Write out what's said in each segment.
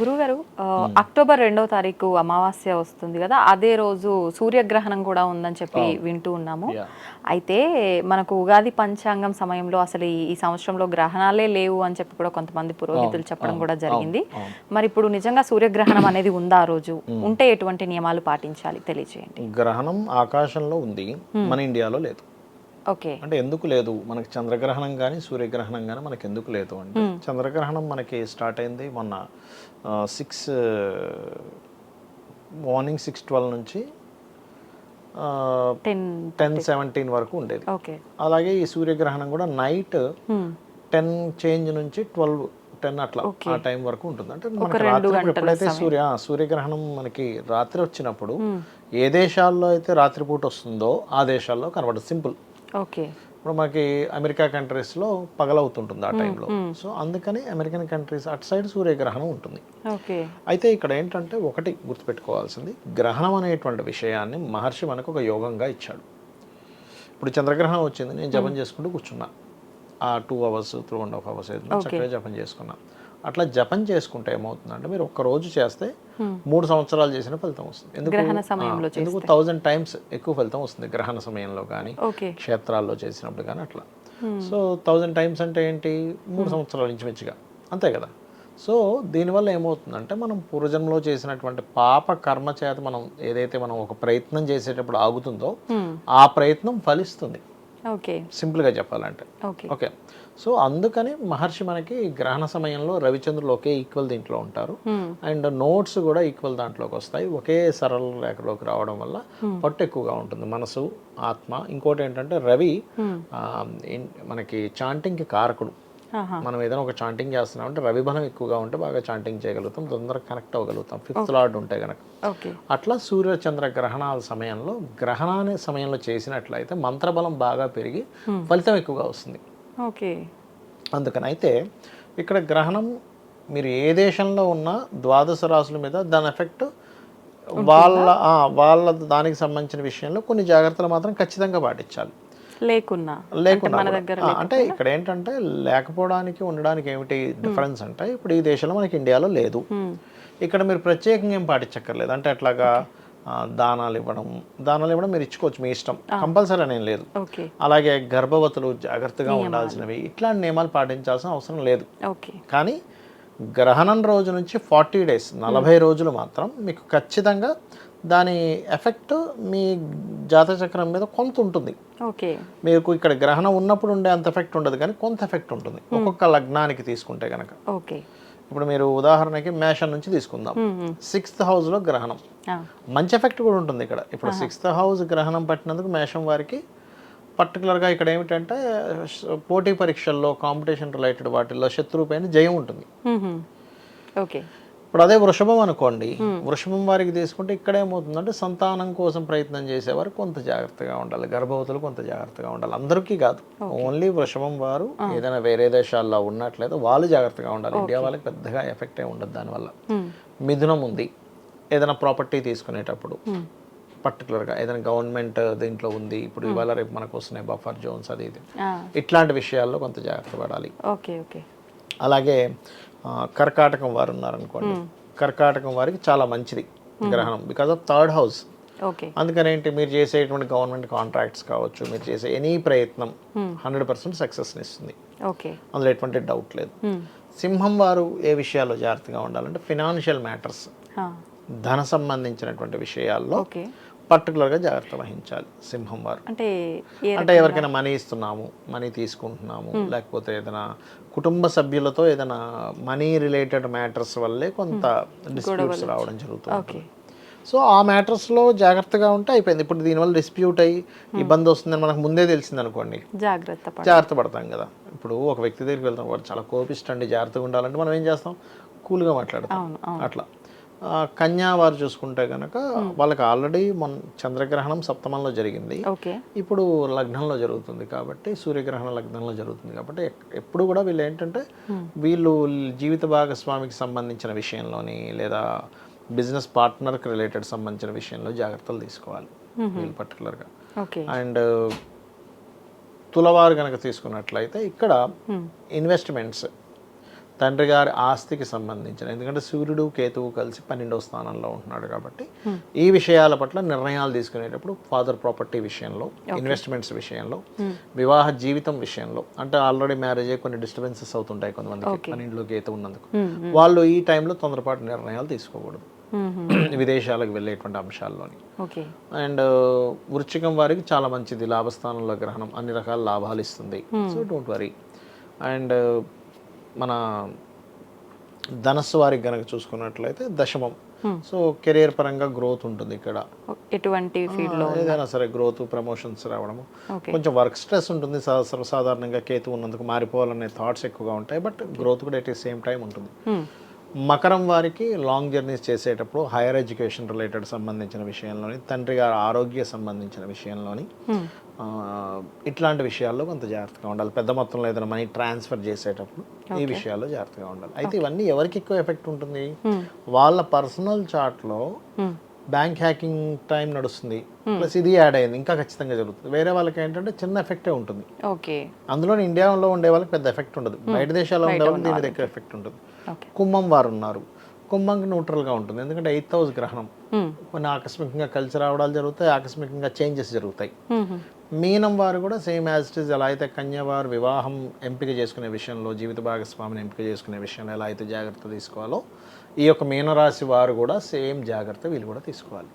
గురుగారు అక్టోబర్ రెండో తారీఖు అమావాస్య వస్తుంది కదా అదే రోజు సూర్యగ్రహణం కూడా ఉందని చెప్పి వింటూ ఉన్నాము. అయితే మనకు ఉగాది పంచాంగం సమయంలో అసలు ఈ- ఈ సంవత్సరంలో గ్రహణాలే లేవు అని చెప్పి కూడా కొంతమంది పురోహితులు చెప్పడం కూడా జరిగింది. మరి ఇప్పుడు నిజంగా సూర్యగ్రహణం అనేది ఉందా ఆ రోజు? ఉంటే ఎటువంటి నియమాలు పాటించాలి? తెలియజేయండి గ్రహణం ఆకాశంలో ఉంది మన ఇండియాలో లేదు. ఓకే. అంటే ఎందుకు లేదు? మనకి చంద్రగ్రహణం కానీ సూర్యగ్రహణం కానీ మనకి ఎందుకు లేదు అంటే చంద్రగ్రహణం మనకి స్టార్ట్ అయింది మొన్న. సిక్స్ మార్నింగ్ సిక్స్ ట్వెల్వ్ నుంచి టెన్ టెన్ సెవెంటీన్ వరకు ఉండేది. ఓకే. అలాగే ఈ సూర్యగ్రహణం కూడా నైట్ టెన్ చేంజ్ నుంచి ట్వెల్వ్ టెన్ అట్లా ఆ టైం వరకు ఉంటుంది. అంటే మనకి రాత్రి ఎప్పుడైతే సూర్య సూర్యగ్రహణం మనకి రాత్రి వచ్చినప్పుడు ఏ దేశాల్లో అయితే రాత్రిపూట వస్తుందో ఆ దేశాల్లో కనబడదు. Simple okay. ఇప్పుడు మనకి అమెరికా కంట్రీస్లో పగలవుతుంటుంది ఆ టైంలో. సో అందుకని అమెరికన్ కంట్రీస్ అటు సైడ్ సూర్యగ్రహణం ఉంటుంది. ఓకే. అయితే ఇక్కడ ఏంటంటే ఒకటి గుర్తుపెట్టుకోవాల్సింది. గ్రహణం అనేటువంటి విషయాన్ని మహర్షి మనకు ఒక యోగంగా ఇచ్చాడు. ఇప్పుడు చంద్రగ్రహణం వచ్చింది నేను జపం చేసుకుంటూ కూర్చున్నా. ఆ two hours three and half hours చక్కగా జపం చేసుకున్నా. అట్లా జపం చేసుకుంటే ఏమవుతుందంటే మీరు ఒక్క రోజు చేస్తే మూడు సంవత్సరాలు చేసిన ఫలితం వస్తుంది. ఎందుకు? ఎందుకు? థౌజండ్ టైమ్స్ ఎక్కువ ఫలితం వస్తుంది గ్రహణ సమయంలో కానీ క్షేత్రాల్లో చేసినప్పుడు కానీ అట్లా. సో థౌజండ్ టైమ్స్ అంటే ఏంటి? మూడు సంవత్సరాల నుంచి మంచిగా అంతే కదా? సో దీనివల్ల ఏమవుతుందంటే మనం పూర్వజన్మలో చేసినటువంటి పాప కర్మ చేత మనం ఏదైతే మనం ఒక ప్రయత్నం చేసేటప్పుడు ఆగుతుందో ఆ ప్రయత్నం ఫలిస్తుంది. ఓకే. సింపుల్గా చెప్పాలంటే. ఓకే. ఓకే. సో అందుకని మహర్షి మనకి గ్రహణ సమయంలో రవిచంద్రులు ఒకే ఈక్వల్ దీంట్లో ఉంటారు. అండ్ నోట్స్ కూడా ఈక్వల్ దాంట్లోకి వస్తాయి. ఒకే సరళ రేఖలోకి రావడం వల్ల పట్టు ఎక్కువగా ఉంటుంది. మనసు ఆత్మ. ఇంకోటి ఏంటంటే రవి మనకి చాంటింగ్కి కారకుడు. మనం ఏదైనా ఒక చాంటింగ్ చేస్తున్నాం అంటే రవి బలం ఎక్కువగా ఉంటే బాగా చాంటింగ్ చేయగలుగుతాం తొందరగా కనెక్ట్ అవ్వగలుగుతాం. ఫిఫ్త్ లార్డ్ ఉంటే కనుక ఓకే అట్లా సూర్య చంద్ర గ్రహణాల సమయంలో గ్రహణాన్ని సమయంలో చేసినట్లయితే మంత్రబలం బాగా పెరిగి ఫలితం ఎక్కువగా వస్తుంది. ఓకే అందుకని అయితే ఇక్కడ గ్రహణం మీరు ఏ దేశంలో ఉన్నా ద్వాదశ రాసుల మీద దాని ఎఫెక్ట్ వాళ్ళ వాళ్ళ దానికి సంబంధించిన విషయంలో కొన్ని జాగ్రత్తలు మాత్రం ఖచ్చితంగా పాటించాలి. లేకున్నా. ఆ, అంటే ఇక్కడ ఏంటంటే లేకపోవడానికి ఉండడానికి ఏమిటి డిఫరెన్స్ అంటే ఇప్పుడు ఈ దేశంలో మనకి ఇండియాలో లేదు. ఇక్కడ మీరు ప్రత్యేకంగా ఏం పాటించక్కర్లేదు. అంటే అట్లాగా దానాలు ఇవ్వడం దానాలు ఇవ్వడం మీరు ఇచ్చుకోవచ్చు మీ ఇష్టం. కంపల్సరీ అనేం లేదు. అలాగే గర్భవతులు జాగ్రత్తగా ఉండాల్సినవి ఇట్లాంటి నియమాలు పాటించాల్సిన అవసరం లేదు. కానీ గ్రహణం రోజు నుంచి ఫార్టీ డేస్ నలభై రోజులు మాత్రం మీకు ఖచ్చితంగా దాని ఎఫెక్ట్ మీ జాతచక్రం మీద కొంత ఉంటుంది. ఓకే. మీకు ఇక్కడ గ్రహణం ఉన్నప్పుడు ఉండే అంత ఎఫెక్ట్ ఉండదు కానీ కొంత ఎఫెక్ట్ ఉంటుంది. ఒక్కొక్క లగ్నానికి తీసుకుంటే కనుక ఓకే. ఇప్పుడు మీరు ఉదాహరణకి మేషం నుంచి తీసుకుందాం. సిక్స్త్ హౌస్లో గ్రహణం. మంచి ఎఫెక్ట్ కూడా ఉంటుంది ఇక్కడ. ఇప్పుడు సిక్స్త్ హౌస్ గ్రహణం పట్టినందుకు మేషం వారికి పర్టికులర్గా ఇక్కడ ఏమిటంటే పోటీ పరీక్షల్లో కాంపిటీషన్ రిలేటెడ్ వాటిల్లో శత్రువుపైన జయం ఉంటుంది. ఓకే. ఇప్పుడు అదే వృషభం అనుకోండి. వృషభం వారికి తీసుకుంటే ఇక్కడ ఏమవుతుందంటే సంతానం కోసం ప్రయత్నం చేసేవారు కొంత జాగ్రత్తగా ఉండాలి. గర్భవతులు కొంత జాగ్రత్తగా ఉండాలి. అందరికీ కాదు. ఓన్లీ వృషభం వారు ఏదైనా వేరే దేశాల్లో ఉన్నట్లయితే వాళ్ళు జాగ్రత్తగా ఉండాలి. ఇండియా వాళ్ళకి పెద్దగా ఎఫెక్ట్ ఏ ఉండదు దానివల్ల. మిథునం ఉంది. ఏదైనా ప్రాపర్టీ తీసుకునేటప్పుడు పర్టికులర్గా ఏదైనా గవర్నమెంట్ దీంట్లో ఉంది. ఇప్పుడు ఇవాళ రేపు మనకు వస్తున్నాయి బఫర్ జోన్స్ అది ఇది. ఇట్లాంటి విషయాల్లో కొంత జాగ్రత్త పడాలి. Okay okay. అలాగే కర్కాటకం వారు ఉన్నారనుకోండి. కర్కాటకం వారికి చాలా మంచిది గ్రహణం. బికాజ్ ఆఫ్ థర్డ్ హౌస్ అందుకని ఏంటి? మీరు చేసేటువంటి గవర్నమెంట్ కాంట్రాక్ట్స్ కావచ్చు మీరు చేసే ఎనీ ప్రయత్నం హండ్రెడ్ పర్సెంట్ సక్సెస్ని ఇస్తుంది. అందులో ఎటువంటి డౌట్ లేదు. సింహం వారు ఏ విషయాల్లో జాగ్రత్తగా ఉండాలంటే ఫినాన్షియల్ మ్యాటర్స్ ధన సంబంధించినటువంటి విషయాల్లో పర్టికులర్గా జాగ్రత్త వహించాలి సింహం వారు. అంటే అంటే ఎవరికైనా మనీ ఇస్తున్నాము మనీ తీసుకుంటున్నాము లేకపోతే ఏదైనా కుటుంబ సభ్యులతో ఏదైనా మనీ రిలేటెడ్ మ్యాటర్స్ వల్లే కొంత డిస్ప్యూట్స్ రావడం జరుగుతుంది సో ఆ మ్యాటర్స్లో జాగ్రత్తగా ఉంటే అయిపోయింది. ఇప్పుడు దీనివల్ల డిస్ప్యూట్ అయ్యి ఇబ్బంది వస్తుందని మనకు ముందే తెలిసింది అనుకోండి. జాగ్రత్త జాగ్రత్త పడతాం కదా. ఇప్పుడు ఒక వ్యక్తి దగ్గరికి వెళ్తాం వాడు చాలా కోపిస్తండి జాగ్రత్తగా ఉండాలంటే మనం ఏం చేస్తాం? కూల్గా మాట్లాడతాం. అట్లా. కన్యా వారు చూసుకుంటే కనుక వాళ్ళకి ఆల్రెడీ మన చంద్రగ్రహణం సప్తమంలో జరిగింది. ఇప్పుడు లగ్నంలో జరుగుతుంది కాబట్టి సూర్యగ్రహణ లగ్నంలో జరుగుతుంది కాబట్టి ఎప్పుడు కూడా వీళ్ళు ఏంటంటే వీళ్ళు జీవిత భాగస్వామికి సంబంధించిన విషయంలోని లేదా బిజినెస్ పార్ట్నర్కి రిలేటెడ్ సంబంధించిన విషయంలో జాగ్రత్తలు తీసుకోవాలి వీళ్ళు పర్టికులర్గా. అండ్ తులవారు కనుక తీసుకున్నట్లయితే ఇక్కడ ఇన్వెస్ట్మెంట్స్ తండ్రి గారి ఆస్తికి సంబంధించిన ఎందుకంటే సూర్యుడు కేతువు కలిసి పన్నెండవ స్థానంలో ఉంటున్నాడు కాబట్టి ఈ విషయాల పట్ల నిర్ణయాలు తీసుకునేటప్పుడు ఫాదర్ ప్రాపర్టీ విషయంలో ఇన్వెస్ట్మెంట్స్ విషయంలో వివాహ జీవితం విషయంలో అంటే ఆల్రెడీ మ్యారేజ్ అయ్యి కొన్ని డిస్టర్బెన్సెస్ అవుతుంటాయి కొంతమందికి పన్నెండులో కేతు ఉన్నందుకు. వాళ్ళు ఈ టైంలో తొందరపాటు నిర్ణయాలు తీసుకోకూడదు. విదేశాలకు వెళ్ళేటువంటి అంశాల్లోని. అండ్ వృశ్చికం వారికి చాలా మంచిది లాభస్థానంలో గ్రహణం అన్ని రకాల లాభాలు ఇస్తుంది. సో డోంట్ వరీ అండ్ మన ధనస్సు వారికి గనక చూసుకున్నట్లయితే దశమం. సో కెరియర్ పరంగా గ్రోత్ ఉంటుంది ఇక్కడ. ఎటువంటి ఫీల్డ్లో ఏదైనా సరే గ్రోత్ ప్రమోషన్స్ రావడము. కొంచెం వర్క్ స్ట్రెస్ ఉంటుంది. సర్వసాధారణంగా కేతు ఉన్నందుకు మారిపోవాలనే థాట్స్ ఎక్కువగా ఉంటాయి. బట్ గ్రోత్ కూడా ఎట్ సేమ్ టైం ఉంటుంది. మకరం వారికి లాంగ్ జర్నీస్ చేసేటప్పుడు హైయర్ ఎడ్యుకేషన్ రిలేటెడ్ సంబంధించిన విషయంలోని తండ్రి గారి ఆరోగ్య సంబంధించిన విషయంలోని ఆ, ఇట్లాంటి విషయాల్లో కొంత జాగ్రత్తగా ఉండాలి. పెద్ద మొత్తంలో ఏదైనా మనీ ట్రాన్స్ఫర్ చేసేటప్పుడు ఈ విషయాల్లో జాగ్రత్తగా ఉండాలి. అయితే ఇవన్నీ ఎవరికి ఎక్కువ ఎఫెక్ట్ ఉంటుంది? వాళ్ళ పర్సనల్ చార్ట్లో బ్యాంక్ హ్యాకింగ్ టైం నడుస్తుంది. ప్లస్ ఇది యాడ్ అయింది. ఇంకా ఖచ్చితంగా జరుగుతుంది. వేరే వాళ్ళకి ఏంటంటే చిన్న ఎఫెక్టే ఉంటుంది. అందులో ఇండియాలో ఉండే వాళ్ళకి పెద్ద ఎఫెక్ట్ ఉండదు. బయట దేశాల్లో ఉండే వాళ్ళకి దీని దగ్గర ఎఫెక్ట్ ఉంటుంది. కుంభం వారు ఉన్నారు కుంభంకి న్యూట్రల్గా ఉంటుంది. ఎందుకంటే ఎయిత్ హౌస్ గ్రహణం. కొన్ని ఆకస్మికంగా కలిసి రావడాలు జరుగుతాయి ఆకస్మికంగా చేంజెస్ జరుగుతాయి. మీనం వారు కూడా సేమ్ యాజ్ ఇట్ ఇస్ ఎలా అయితే కన్య వారు వివాహం ఎంపిక చేసుకునే విషయంలో జీవిత భాగస్వామిని ఎంపిక చేసుకునే విషయంలో ఎలా అయితే జాగ్రత్త తీసుకోవాలో ఈ యొక్క మీనరాశి వారు కూడా సేమ్ జాగ్రత్త వీళ్ళు కూడా తీసుకోవాలి.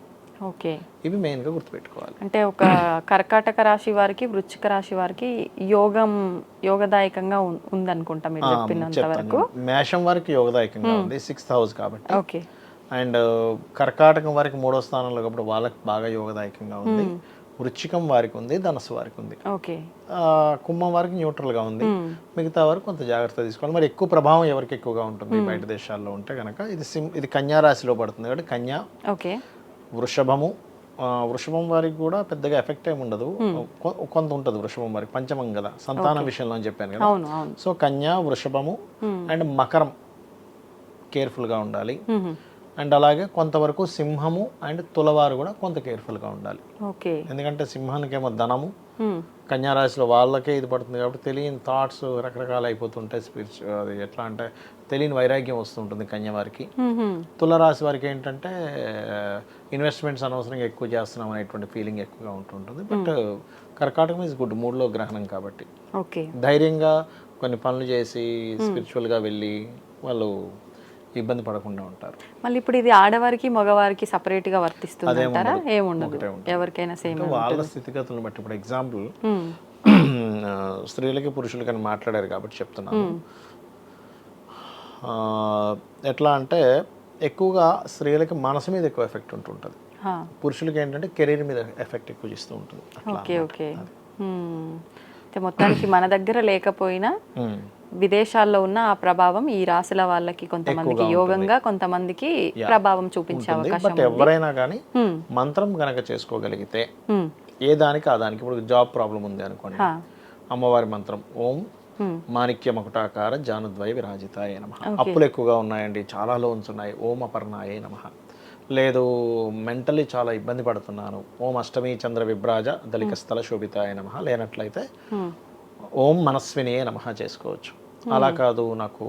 ఓకే. ఇవి మెయిన్గా గుర్తుపెట్టుకోవాలి. అంటే ఒక కర్కాటక రాశి వారికి వృశ్చిక రాశి వారికి యోగం యోగదాయకంగా ఉందనుకుంటా మీరు చెప్పినంత వరకు. మేషం వారికి యోగదాయకంగా ఉంది సిక్స్త్ హౌస్ కాబట్టి. ఓకే. అండ్ కర్కాటకం వారికి మూడో స్థానంలో కాబట్టి వాళ్ళకి బాగా యోగదాయకంగా ఉంది. వృశ్చికం వారికి ఉంది ధనస్సు వారికి ఉంది. ఓకే. కుంభం వారికి న్యూట్రల్గా ఉంది. మిగతా వారికి కొంత జాగ్రత్త తీసుకోవాలి. మరి ఎక్కువ ప్రభావం ఎవరికి ఎక్కువగా ఉంటుంది బయట దేశాల్లో ఉంటే కనుక ఇది సిం ఇది కన్యా రాశిలో పడుతుంది కాబట్టి కన్యా ఓకే. వృషభము వృషభం వారికి కూడా పెద్దగా ఎఫెక్ట్ ఏమి ఉండదు. కొంత ఉంటుంది వృషభం వారికి పంచమం కదా సంతానం విషయంలో అని చెప్పాను కదా. సో కన్యా వృషభము అండ్ మకరం కేర్ఫుల్గా ఉండాలి. అండ్ అలాగే కొంతవరకు సింహము అండ్ తులవారు కూడా కొంత కేర్ఫుల్గా ఉండాలి. ఓకే. ఎందుకంటే సింహానికేమో ధనము. కన్యారాశిలో వాళ్ళకే ఇది పడుతుంది కాబట్టి తెలియని థాట్స్ రకరకాలు అయిపోతుంటాయి స్పిరిచు అది ఎట్లా అంటే తెలియని వైరాగ్యం వస్తుంటుంది కన్యవారికి. తులరాశి వారికి ఏంటంటే ఇన్వెస్ట్మెంట్స్ అనవసరంగా ఎక్కువ చేస్తున్నాం అనేటువంటి ఫీలింగ్ ఎక్కువగా ఉంటుంటుంది. బట్ కర్కాటకం ఇస్ గుడ్ మూడ్లో గ్రహణం కాబట్టి. ధైర్యంగా కొన్ని పనులు చేసి స్పిరిచువల్గా వెళ్ళి వాళ్ళు ఇబ్బంది పడకుండా ఉంటారు. మళ్ళీ ఇప్పుడు ఇది ఆడవారికి మగవారికి సపరేట్గా వర్తిస్తుంది అంటారా ఏముండదు. ఎవరికైనా సేమ్ వాళ్ళ స్థితిగతులను బట్టి ఇప్పుడు ఎగ్జాంపుల్ స్త్రీలకి పురుషులకి అని మాట్లాడారు కాబట్టి చెప్తున్నాను. ఎట్లా అంటే ఎక్కువగా స్త్రీలకి మనసు మీద ఎక్కువ ఎఫెక్ట్ ఉంటుంటుంది పురుషులకి ఏంటంటే కెరీర్ మీద ఎఫెక్ట్ ఎక్కువ చేస్తూ ఉంటుంది. Okay okay. మొత్తానికి మన దగ్గర లేకపోయినా. విదేశాల్లో ఉన్న ఆ ప్రభావం ఈ రాశుల వాళ్ళకి కొంతమందికి యోగంగా కొంతమందికి ప్రభావం చూపించే అవకాశం ఎవరైనా కానీ మ్మ్. మంత్రం కనుక చేసుకోగలిగితే మ్మ్. ఏ దానికి ఆ దానికి ఇప్పుడు జాబ్ ప్రాబ్లం ఉంది అనుకోండి. అమ్మవారి మంత్రం ఓం మ్మ్. మాణిక్య మకుటాకార జానుద్వయ విరాజితాయ నమ. అప్పులు ఎక్కువగా ఉన్నాయండి. చాలా లోన్స్ ఉన్నాయి. ఓం అపర్ణాయ నమ. లేదు మెంటలీ చాలా ఇబ్బంది పడుతున్నాను. ఓం అష్టమి చంద్ర విభ్రాజ దళిక స్థల శోభితాయ నమ. లేనట్లయితే. ఓం మనస్వినియే నమ చేసుకోవచ్చు. అలా కాదు నాకు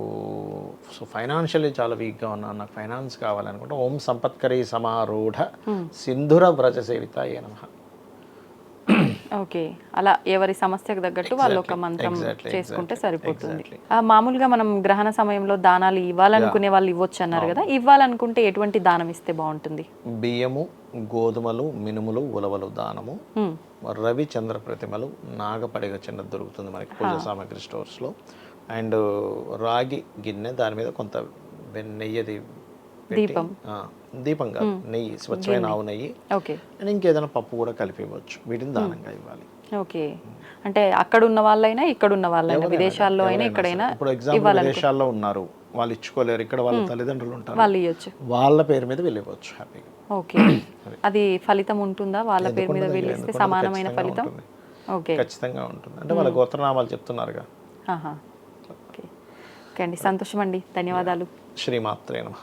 సో ఫైనాన్షియల్లీ చాలా వీక్గా ఉన్నాను. నాకు ఫైనాన్స్ కావాలనుకుంటే ఓం సంపత్కరీ సమారూఢ సింధుర వ్రజ సేవితాయ నమ. ఓకే. అలా ఎవరి సమస్యకు తగ్గట్టు వాళ్ళు ఒక మంత్రం చేసుకుంటే సరిపోతుంది. మామూలుగా మనం గ్రహణ సమయంలో దానాలు ఇవ్వాలనుకునే వాళ్ళు ఇవ్వచ్చు అన్నారు కదా. ఇవ్వాలనుకుంటే ఎటువంటి దానం ఇస్తే బాగుంటుంది? బియ్యము గోధుమలు మినుములు ఉలవలు దానము. మ్మ్. రవి చంద్ర ప్రతిమలు నాగపడిగ చిన్న దొరుకుతుంది మనకి పూజ సామాగ్రి స్టోర్స్లో. అండ్ రాగి గిన్నె దాని మీద కొంత నెయ్యిది పెట్టి- దీపం. దీపం కాదు నెయ్యి స్వచ్ఛమైన ఆవు నెయ్యి. ఓకే. అండ్ ఇంకేదైనా పప్పు కూడా కలిపి ఇవ్వచ్చు వీటిని దానంగా ఇవ్వాలి. ఓకే. అంటే అక్కడ ఉన్న వాళ్ళైనా ఇక్కడ ఉన్న వాళ్ళైనా విదేశాల్లో అయినా ఇక్కడైనా ఇప్పుడు ఎగ్జాంపుల్ విదేశాల్లో ఉన్నారు. వాళ్ళు ఇచ్చుకోలేరు. ఇక్కడ వాళ్ళ తల్లిదండ్రులు ఉంటారు. వాళ్ళు ఇవ్వచ్చు వాళ్ళ పేరు మీద వెళ్ళిపోవచ్చు హ్యాపీగా. ఓకే. అది. ఫలితం ఉంటుందా? వాళ్ళ పేరు మీద వెళ్ళిస్తే సమానమైన ఫలితం. ఓకే. ఖచ్చితంగా ఉంటుంది. అంటే వాళ్ళ గోత్రనామాలు చెప్తున్నారుగా. ఓకే అండి. సంతోషం అండి ధన్యవాదాలు. శ్రీమాత్రే నమ.